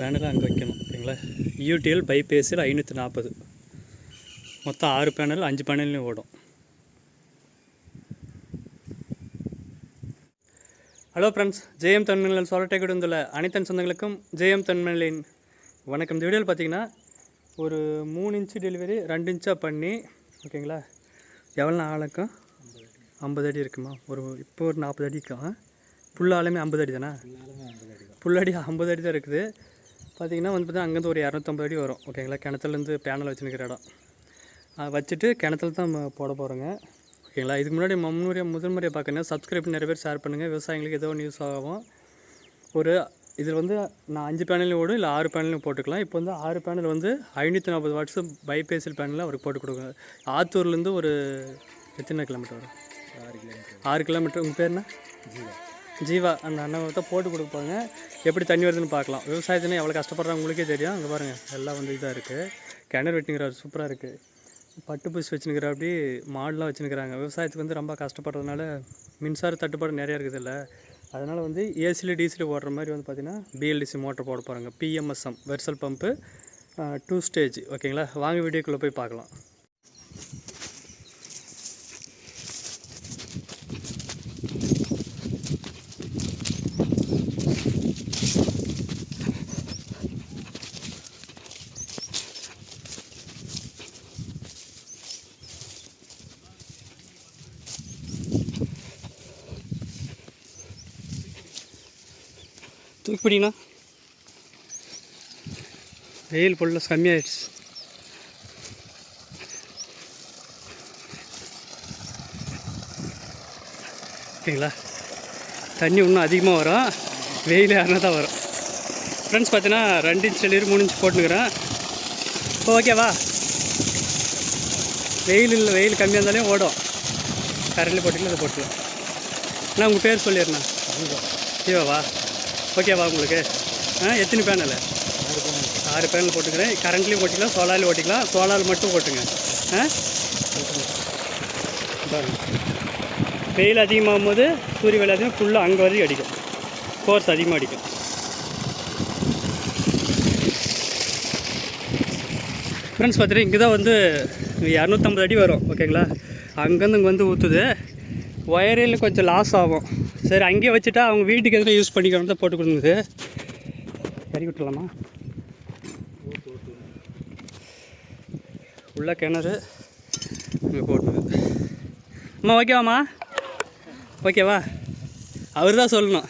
பேனலை அங்கே வைக்கணும் ஓகேங்களா யூடிஎல் பைபேஸில் ஐநூற்றி நாற்பது. மொத்தம் ஆறு பேனல் அஞ்சு பேனல்லையும் ஓடும். ஹலோ ஃப்ரெண்ட்ஸ் ஜெயம் தன்மனில் சொலட்டை கொடுந்துள்ள அனைத்தன் சொந்தங்களுக்கும் ஜெயம் தன்மனிலின் வணக்கம். இந்த வீடியோவில் பார்த்தீங்கன்னா ஒரு மூணு இன்ச்சு டெலிவரி ரெண்டு இன்ச்சாக பண்ணி ஓகேங்களா? எவ்வளோ நாள் இருக்கும் ஐம்பது அடி இருக்குமா? ஒரு இப்போ ஒரு நாற்பது அடி இருக்கும் ஐம்பது அடி தானே? புல்லடி ஐம்பது அடி தான் இருக்குது. பார்த்தீங்கன்னா வந்து பார்த்தீங்கன்னா அங்கேருந்து ஒரு இரநூத்தம்பது அடி வரும். ஓகேங்களா கிணத்துலேருந்து பேனல் வச்சுருக்கிற இடம். அதை வச்சுட்டு கிணத்துல தான் போட போகிறோங்க ஓகேங்களா இதுக்கு முன்னாடி முன்னுரையை முதல் முறையை பார்க்கணும் சப்ஸ்கிரைப் நிறைய பேர் ஷேர் பண்ணுங்கள் விவசாயிகளுக்கு ஏதோ நியூஸ் ஆகும். ஒரு இதில் வந்து நான் அஞ்சு பேனலையும் ஓடும் இல்லை ஆறு பேனலையும் போட்டுக்கலாம். இப்போ வந்து ஆறு பேனல் வந்து ஐநூற்றி நாற்பது வாட்ஸு பைபேசில் பேனலில் அவருக்கு போட்டு கொடுங்க ஆத்தூர்லேருந்து ஒரு எத்தனை கிலோமீட்டர் வரும்? ஆறு கிலோமீட்டர் உங்கள் பேர் என்ன? ஜீவா அந்த அண்ணன் தான் போட்டு கொடுப்பாங்க. எப்படி தண்ணி வருதுன்னு பார்க்கலாம். விவசாயத்துன்னு எவ்வளோ கஷ்டப்படுறாங்க உங்களுக்கே தெரியும். அங்கே பாருங்கள் எல்லாம் வந்து இதாக இருக்குது கிணறு வெட்டிங்கிறார் சூப்பராக இருக்குது பட்டு பூசி வச்சுனுக்கிற அப்படி மாடெலாம் வச்சுருக்கிறாங்க விவசாயத்துக்கு வந்து ரொம்ப கஷ்டப்படுறதுனால மின்சார தட்டுப்பாடு நிறையா இருக்குது இல்லை அதனால் வந்து ஏசியில் டிசியில் ஓடுற மாதிரி வந்து பார்த்திங்கன்னா B L D C motor போட போகிறாங்க பிஎம்எஸ்எம் வெர்சல் பம்பு டூ ஸ்டேஜ் ஓகேங்களா வாங்க வீடியோக்குள்ளே போய் பார்க்கலாம். தூக்கி பிடிங்கண்ணா வெயில் ஃபுல்லாக கம்மியாயிடுச்சு. ஓகேங்களா? தண்ணி இன்னும் அதிகமாக வரும். வெயில் யாருனா தான் வரும். ஃப்ரெண்ட்ஸ் பார்த்தீங்கன்னா ரெண்டு இன்ச் டெலிவரி மூணு இன்ச் போட்டுக்கிறேன் இப்போ ஓகேவா வெயில் இல்லை வெயில் கம்மியாக இருந்தாலே ஓடும். கரண்ட்லி போட்டிங்களா அதை போட்டுக்கலாம். அண்ணா உங்கள் பேர் சொல்லிடுண்ணா ஜீவாவா ஓகேவா உங்களுக்கு. ஆ எத்தனை பேனல் ஆறு பேனல் போட்டுக்கிறேன். கரண்ட்லேயும் போட்டிக்கலாம் சோலார்லையும் ஓட்டிக்கலாம். சோலார் மட்டும் போட்டுங்க ஆ. வெயில் அதிகமாகும் போது சூரிய வெயில் அதிகம் ஃபுல்லாக அங்கே வரைக்கும் அடிக்கும். ஃபோர்ஸ் அதிகமாக அடிக்கும். ஃப்ரெண்ட்ஸ் பார்த்துட்டு இங்கே தான் வந்து இரநூத்தம்பது அடி வரும். ஓகேங்களா அங்கேருந்து இங்கே வந்து ஊற்றுது ஒயரில் கொஞ்சம் லாஸ் ஆகும். சரி அங்கேயே வச்சுட்டா அவங்க வீட்டுக்கு எதுனா யூஸ் பண்ணிக்கணும் தான் போட்டு கொடுங்குது கறி விட்டுலாமா? உள்ள கிணறு இங்கே போட்டுது அம்மா ஓகேவாம்மா ஓகேவா அவர் தான் சொல்லணும்.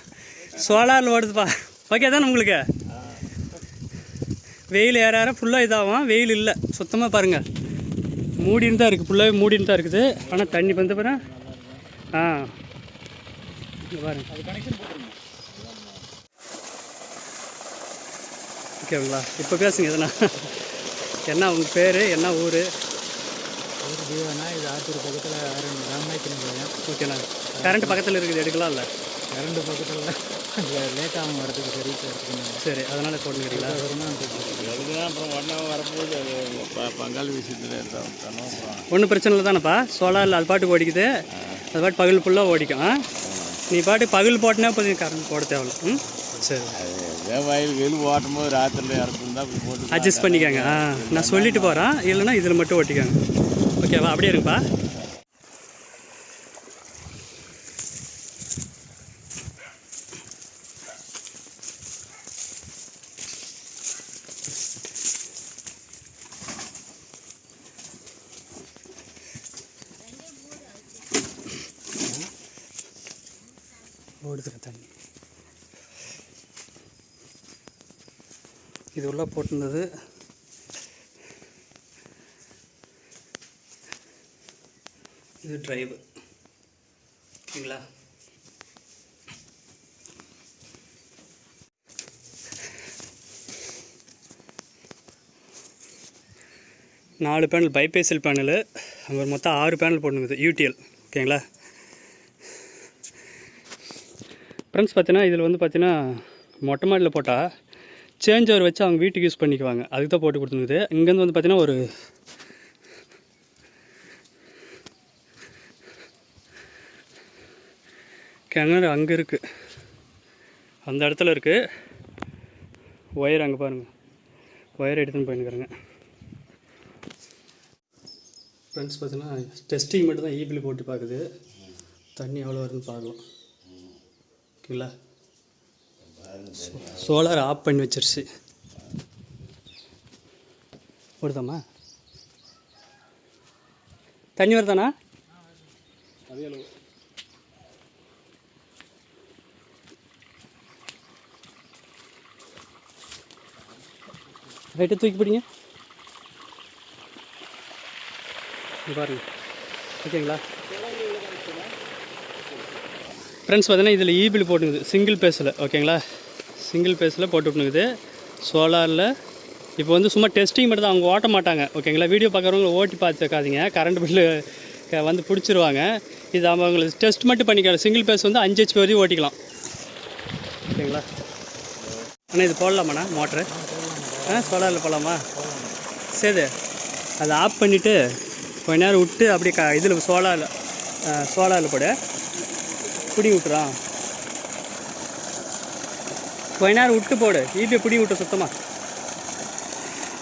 சோலாரில் ஓடுதுப்பா. ஓகே தானே உங்களுக்கு? வெயில் ஏற ஏற ஃபுல்லாக இதாகும். வெயில் இல்லை. சுத்தமாக பாருங்கள் மூடின்னு தான் இருக்குது ஃபுல்லாகவே மூடின்னு தான் இருக்குது. ஆனால் தண்ணி வந்து பாரு ஆ. இங்க பாருங்க. ஓகேங்களா? இப்போ பேசுங்க எதனா. என்ன உங்கள் பேர்? என்ன ஊர்? ஊர் தீவானா இது ஆத்தூர் பக்கத்தில் ராமாயத்தினம் ஓகேண்ணா. கரண்ட் பக்கத்தில் இருக்குது எடுக்கலாம் இல்லை. ரெண்டு பக்கத்தில் லேட் ஆகும் வரதுக்கு எடுத்துக்கணும் சரி அதனால் போட்டுக்கிறீங்களா அப்புறம் அது ப- பங்காளி விஷயத்தில் ஒன்றும் பிரச்சனை இல்லை தானேப்பா? சோலாரில் அது பாட்டுக்கு ஓடிக்குது. அது பாட்டு பகல் ஃபுல்லாக ஓடிக்கும் ஆ? நீ பாட்டு பகல் போட்டினா போதும் கரண்ட் போட தேவையில்ல. ம்? சரி. வயல் வெயில் ஓட்டும் போது ராத்திரியில் இறக்குந்தா அப்படி போட்டு அட்ஜஸ்ட் பண்ணிக்கோங்க. ஆ நான் சொல்லிட்டு போகிறேன் இல்லைன்னா இதில் மட்டும் ஓட்டிக்கோங்க ஓகேவா அப்படியே இருங்கப்பா ஓடுதுங்க தண்ணி. இது உள்ளே போட்டிருந்தது. இது டிரைவு ஓகேங்களா? நாலு பேனல் பைபேசியல் பேனலு அங்கே மொத்தம் ஆறு பேனல் போட்டுங்குது யூடிஎல் ஓகேங்களா? ஃப்ரெண்ட்ஸ் பார்த்தீங்கன்னா இதில் வந்து பார்த்தீங்கன்னா மொட்டை மாடியில் போட்டால் சேஞ்ச் ஓவர் வச்சு அவங்க வீட்டுக்கு யூஸ் பண்ணிக்குவாங்க. அதுக்கு தான் போட்டு கொடுத்துருக்குது. இங்கேருந்து வந்து பார்த்தீங்கன்னா ஒரு கிணறு அங்கே இருக்குது அந்த இடத்துல இருக்குது ஒயர் அங்கே பாருங்கள் ஒயர் எடுத்துன்னு போயிருக்கிறேங்க ஃப்ரெண்ட்ஸ் பார்த்தீங்கன்னா டெஸ்டிங் மட்டும் தான் ஈபிள் போட்டு பார்க்குது தண்ணி எவ்வளோ வருதுன்னு பார்க்கலாம் ஓகேங்களா சோலார் ஆஃப் பண்ணி வச்சிருச்சு. வருதாம்மா தண்ணி வருதாண்ணா? அதே ரைட்டை தூக்கி பிடிங்க. பாருங்க. ஓகேங்களா? ஃப்ரெண்ட்ஸ் பார்த்தீங்கன்னா இதில் ஈபில் போட்டுக்குது. சிங்கிள் பேஸில் ஓகேங்களா? சிங்கிள் பேஸில் போட்டு சோலாரில் இப்போ வந்து சும்மா டெஸ்டிங் மட்டும் தான் அவங்க ஓட்ட மாட்டாங்க. ஓகேங்களா? வீடியோ பார்க்குறவங்க ஓட்டி பார்த்துக்காதீங்க. கரண்ட் பில்லு வந்து பிடிச்சிருவாங்க. இது அவங்களுக்கு டெஸ்ட் மட்டும் பண்ணிக்கலாம் சிங்கிள் பேஸ் வந்து அஞ்சு ஹெச்பி வரையும் ஓட்டிக்கலாம். ஓகேங்களா? அண்ணா இது போடலாமாண்ணா மோட்ரு? ஆ சோலாரில் போடலாமா? சரி. அதை ஆஃப் பண்ணிவிட்டு கொஞ்ச நேரம் விட்டு அப்படியே க இதில் சோலாரில் சோலாரில் போடு. பிடி விட்டுறான் கொஞ்ச நேரம் விட்டு போடு. ஈபி பிடி விட்டு சுத்தமாக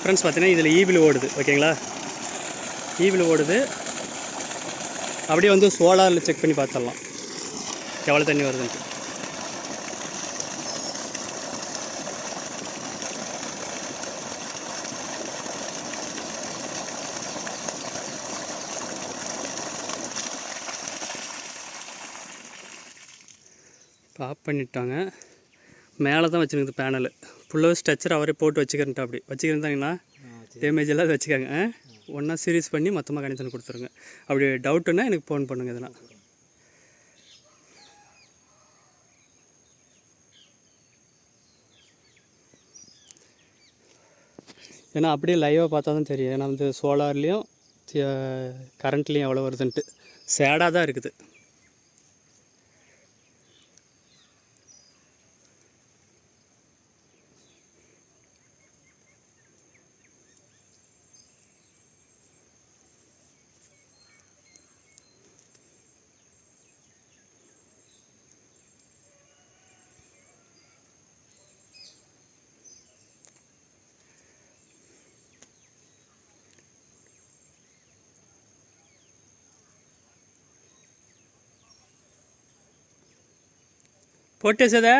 ஃப்ரெண்ட்ஸ் பார்த்தீங்கன்னா இதில் ஈபில் ஓடுது. ஓகேங்களா? ஈபில் ஓடுது. அப்படியே வந்து சோலாரில் செக் பண்ணி பார்த்துடலாம். எவ்வளோ தண்ணி வருதுன்ட்டு. ஆஃப் பண்ணிட்டாங்க. மேலே தான் வச்சுருக்குது பேனல் ஃபுல்லாக ஸ்ட்ரக்சர் அவரே போட்டு வச்சுக்கிறேன்ட்டு அப்படி. வச்சுக்கிறந்தாங்கன்னா டேமேஜ் எல்லாம் வச்சுக்காங்க. ஒன்றா சீரிஸ் பண்ணி மொத்தமாக கணித்தன் கொடுத்துருங்க. அப்படி டவுட்டுன்னா எனக்கு ஃபோன் பண்ணுங்கள் இதெல்லாம். ஏன்னா அப்படியே லைவாக பார்த்தா தான் தெரியும். ஏன்னா வந்து சோலார்லேயும் கரண்ட்லேயும் எவ்வளோ வருதுன்ட்டு. சேடாக தான் இருக்குது. పొట్టేసేదా?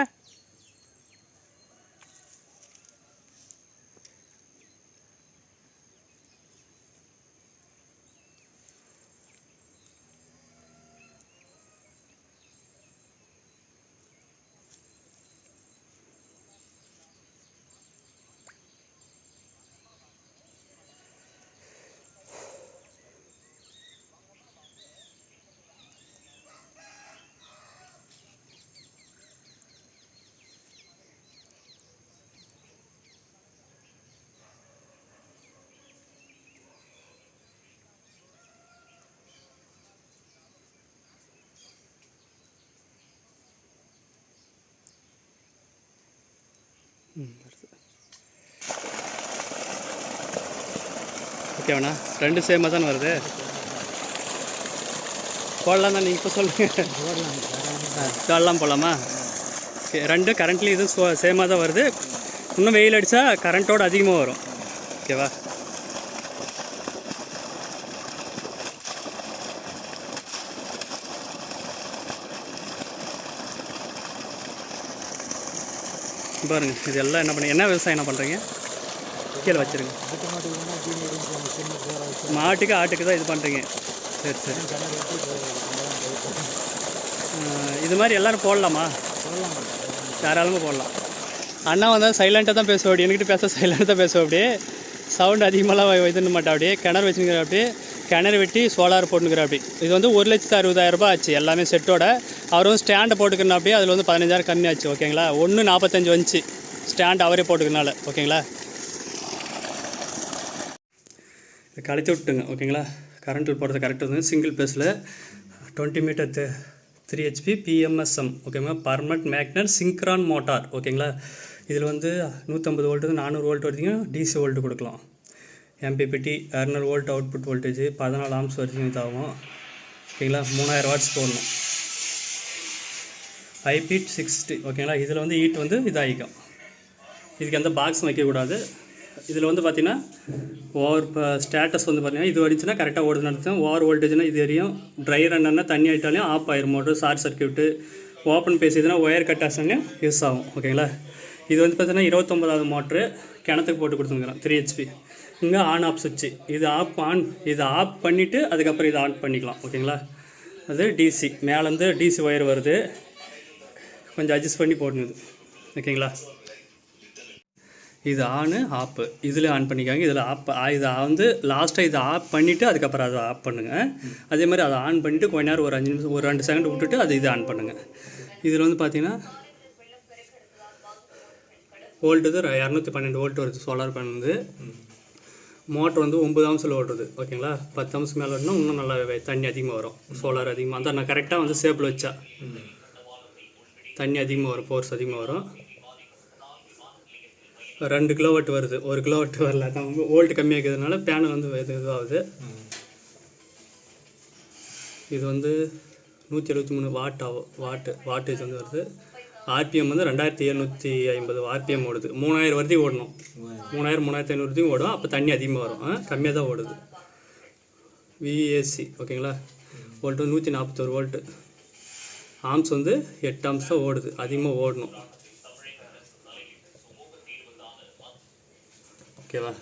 ஓகேவாண்ணா ரெண்டு சேமாக தானே வருது? போடலாம் தான் நீங்கள் இப்போ சொல்லுங்கள் போடலாம் போடலாமா? ஓகே ரெண்டு கரண்ட்லி இதுவும் சேமாக தான் வருது. இன்னும் வெயில் அடித்தா கரண்ட்டோட அதிகமாக வரும். ஓகேவா பாருங்க இது எல்லாம் என்ன பண்ணி என்ன விவசாயம் என்ன பண்ணுறீங்க கீழே வச்சுருங்க. மாட்டுக்கு ஆட்டுக்கு தான் இது பண்ணுறீங்க சரி சரி. இது மாதிரி எல்லோரும் போடலாமா? தாராளமாக போடலாம். அண்ணா வந்தால் சைலண்ட்டாக தான் பேசுவோம் அப்படி என்கிட்ட பேச சைலண்ட்டாக தான் பேசுவோம் அப்படியே சவுண்ட் அதிகமாகலாம் இதுன்னு மாட்டா அப்படியே கிணறு வச்சுக்கிற அப்படியே கிணறு வெட்டி சோலார் போட்டுக்கிற அப்படி. இது வந்து ஒரு லட்சத்து அறுபதாயிரம் ரூபாய் ஆச்சு எல்லாமே செட்டோட. அவர் வந்து ஸ்டாண்டை போட்டுக்கிறனா அப்படியே அதில் வந்து பதினஞ்சாயிரம் கம்மி ஆச்சு ஓகேங்களா? ஒன்று நாற்பத்தஞ்சு வந்துச்சு. ஸ்டாண்ட் அவரே போட்டுக்கனால ஓகேங்களா? கழிச்சு விட்டுங்க ஓகேங்களா? கரண்ட்டில் போடுறது கரெக்டாக வந்து சிங்கிள் பேஸில் twenty meter three HP PMSM ஓகேங்களா? பர்மனெண்ட் மேக்னட் சிங்க்ரான் மோட்டார் ஓகேங்களா? இதில் வந்து நூற்றம்பது வோல்ட்டு நானூறு வோல்ட் வரைக்கும் டிசி வோல்ட்டு கொடுக்கலாம். எம்பிபிடி அறுநூறு வோல்ட் அவுட்புட் வோல்டேஜ் பதினாலு ஆம்ஸ் வரைக்கும் இதாகும் ஓகேங்களா? மூணாயிரம் வாட்ஸ் போடணும். ஐபீட் சிக்ஸ்டி ஓகேங்களா? இதில் வந்து ஹீட் வந்து இதாகிக்கும். இதுக்கு எந்த பாக்ஸும் வைக்கக்கூடாது இதில் வந்து பார்த்திங்கன்னா ஓவர் இப்போ ஸ்டேட்டஸ் வந்து பார்த்தீங்கன்னா இது வடிச்சுன்னா கரெக்டாக ஓடுதுன்னு அர்த்தம். ஓவர் வோல்டேஜ்னால் இது வரையும் ட்ரை ரன்னா தண்ணி ஆகிட்டாலையும் ஆஃப் ஆயிரும் மோட்டர் ஷார்ட் சர்க்கியூட்டு ஓப்பன் பேசிதுன்னா ஒயர் கட் யூஸ் ஆகும். ஓகேங்களா? இது வந்து பார்த்தீங்கன்னா இருபத்தொம்பதாவது மோட்ரு கிணத்துக்கு போட்டு கொடுத்துருக்குறோம். த்ரீ ஹெச்பி இங்கே ஆன் ஆஃப் சுவிட்சு இது ஆஃப் ஆன் இது ஆஃப் பண்ணிவிட்டு அதுக்கப்புறம் இதை ஆன் பண்ணிக்கலாம். ஓகேங்களா? அது டிசி மேலேருந்து டிசி ஒயர் வருது. கொஞ்சம் அட்ஜஸ்ட் பண்ணி போடணுது ஓகேங்களா? இது ஆனு ஆப்பு இதில் ஆன் பண்ணிக்காங்க. இதில் ஆப் இதை வந்து லாஸ்ட்டாக இதை ஆஃப் பண்ணிவிட்டு அதுக்கப்புறம் அதை ஆஃப் பண்ணுங்கள் அதே மாதிரி அதை ஆன் பண்ணிவிட்டு கொஞ்ச நேரம் ஒரு அஞ்சு நிமிஷம் ஒரு ரெண்டு செகண்ட் விட்டுட்டு அது இதை ஆன் பண்ணுங்கள் இதில் வந்து பார்த்தீங்கன்னா ஓல்டு இரநூத்தி பன்னெண்டு வோல்ட் வருது சோலார் பேனல் வந்து. மோட்ரு வந்து ஒம்பது அம்சில் ஓடுறது ஓகேங்களா? பத்து அம்சம் மேலே ஓடினா இன்னும் நல்லா தண்ணி அதிகமாக வரும். சோலார் அதிகமாக அந்த நான் கரெக்டாக வந்து சேப்பில் வச்சா. தண்ணி அதிகமாக வரும் ஃபோர்ஸ் அதிகமாக வரும். ரெண்டு கிலோவாட் வருது. ஒரு கிலோவாட் வரல. அதான் ஓல்டு கம்மியாக இருக்கிறதுனால பேனல் வந்து இது இதுவாகுது. இது வந்து நூற்றி எழுபத்தி மூணு வாட் ஆகும். வாட்டு வாட்டேஜ் வந்து வருது. ஆர்பிஎம் வந்து ரெண்டாயிரத்தி எழுநூற்றி ஐம்பது ஆர்பிஎம் ஓடுது. மூணாயிரம் வரைக்கும் ஓடணும். மூணாயிரம் மூணாயிரத்தி ஐநூறு ஓடும். அப்போ தண்ணி அதிகமாக வரும். கம்மியாக தான் ஓடுது. விஏசி ஓகேங்களா? வோல்ட் வந்து நூற்றி நாற்பத்தோரு வோல்ட்டு. ஆம்ஸ் வந்து எட்டு ஆம்ஸ் தான் ஓடுது. அதிகமாக ஓடணும். ஓகேவா?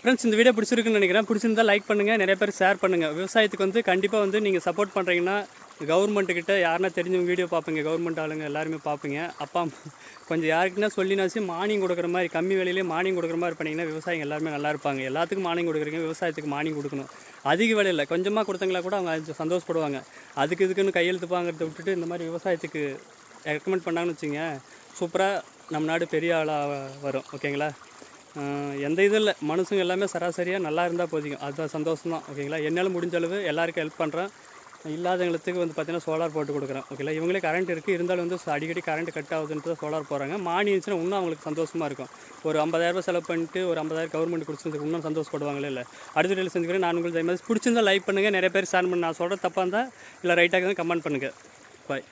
ஃப்ரெண்ட்ஸ் இந்த வீடியோ பிடிச்சிருக்குன்னு நினைக்கிறேன். பிடிச்சிருந்தா லைக் பண்ணுங்கள் நிறைய பேர் ஷேர் பண்ணுங்கள் விவசாயத்துக்கு வந்து கண்டிப்பாக வந்து நீங்கள் சப்போர்ட் பண்ணுறீங்கன்னா கவர்மெண்ட்டுக்கிட்ட யாருன்னா தெரிஞ்சவங்க வீடியோ பார்ப்பீங்க. கவர்மெண்ட் ஆளுங்க எல்லாருமே பார்ப்பீங்க. அப்பா கொஞ்சம் யாருக்குன்னா சொல்லினாச்சு மானியம் கொடுக்குற மாதிரி கம்மி விலையிலே மானியம் கொடுக்குற மாதிரி பண்ணிங்கன்னா விவசாயிங்க எல்லாருமே நல்லா இருப்பாங்க. எல்லாத்துக்கும் மானியம் கொடுக்குறீங்க விவசாயத்துக்கு மானியம் கொடுக்கணும். அதிக விலையில் கொஞ்சமாக கொடுத்தங்களா கூட அவங்க சந்தோஷப்படுவாங்க. அதுக்கு இதுக்குன்னு கையெழுத்து விட்டுட்டு இந்த மாதிரி விவசாயத்துக்கு ரெக்கமெண்ட் பண்ணாங்கன்னு வச்சுங்க சூப்பராக நம்ம நாடு பெரிய ஆளாக வரும். ஓகேங்களா? எந்த இதுவும் இல்லை. மனுஷங்க எல்லாமே சராசரியாக நல்லா இருந்தால் போதிக்கும் அதுதான் சந்தோஷம் தான் ஓகேங்களா? என்னால் முடிஞ்ச அளவு எல்லாருக்கும் ஹெல்ப் பண்ணுறேன் இல்லாதவங்களுக்கு வந்து பார்த்தீங்கன்னா சோலார் போட்டு கொடுக்குறேன். ஓகேங்களா இவங்களே கரண்ட் இருக்குது இருந்தாலும் வந்து அடிக்கடி கரண்ட் கட் ஆகுதுன்ட்டு சோலார் போகிறாங்க மானி இருந்துச்சுன்னா இன்னும் அவங்களுக்கு சந்தோஷமாக இருக்கும். ஒரு ஐம்பதாயிரரூபா செலவு பண்ணிட்டு ஒரு ஐம்பதாயிரம் கவர்மெண்ட் கொடுத்துருக்கு இன்னும் சந்தோஷப்படுவாங்களே இல்லை? அடுத்த வீடியோ செஞ்சுக்கிறேன் நான் உங்களுக்கு மாதிரி பிடிச்சிருந்தா லைக் பண்ணுங்கள் நிறைய பேர் ஷேர் பண்ண. நான் சொல்கிற தப்பாக இருந்தால் இல்லை ரைட்டாக இருந்தால் கமெண்ட் பண்ணுங்கள் பாய்